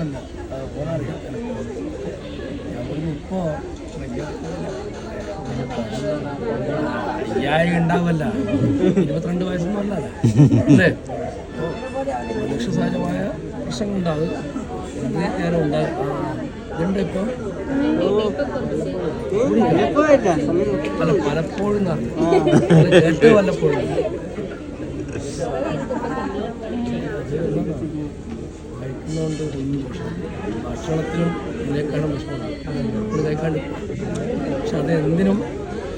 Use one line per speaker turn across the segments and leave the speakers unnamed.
ഒന്നുമല്ല പോകാറിയാം ഇപ്പോൾ അയ്യായിരം ഉണ്ടാവല്ല ഇരുപത്തിരണ്ട് വയസ്സൊന്നും അല്ല? അല്ലേ ലക്ഷ്യസാരമായ പ്രശ്നങ്ങളുണ്ടാവും. ധ്യാനം ഉണ്ടാകും ഇതുണ്ട് ഇപ്പം. അല്ല പലപ്പോഴും കേട്ട് വല്ലപ്പോഴും. കഴിക്കുന്നതുകൊണ്ട് ഒന്നും പ്രശ്നമില്ല ഭക്ഷണത്തിനും ഇതിനേക്കാളും പ്രശ്നമാണ് എപ്പോഴും കഴിക്കാണ്ട് പക്ഷെ അത് എന്തിനും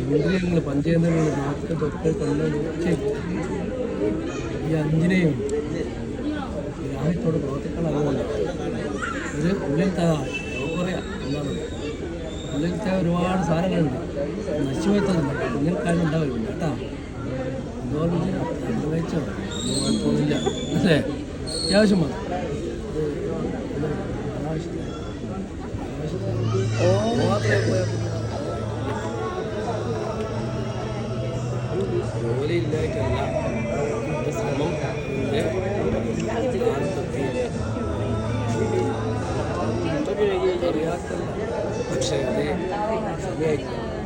ഇന്ദ്രിയങ്ങൾ പഞ്ചേന്ദ്രങ്ങൾ നാക്ക് തൊട്ട് കണ്ണ് മുച്ച് ഈ അഞ്ചിനെയും ഗ്രാമത്തോട് പ്രവർത്തിക്കാൻ അതുകൊണ്ട് ഇത് ഉള്ളിലത്തെ പറയാം എന്താണ് ഉള്ളിലത്തെ ഒരുപാട് സാധനങ്ങളുണ്ട് നശിച്ചുപോയതൊന്നും ഉള്ളിൽക്കാരും ഉണ്ടാവില്ല കേട്ടോ എന്തുകൊണ്ട് കഴിച്ചോ കുഴപ്പമൊന്നുമില്ല അല്ലേ? അത്യാവശ്യം മതി ജോലി ഇല്ലായിട്ടല്ല ഇത് ശ്രമം അറിയാത്തല്ല പക്ഷേ ഇത്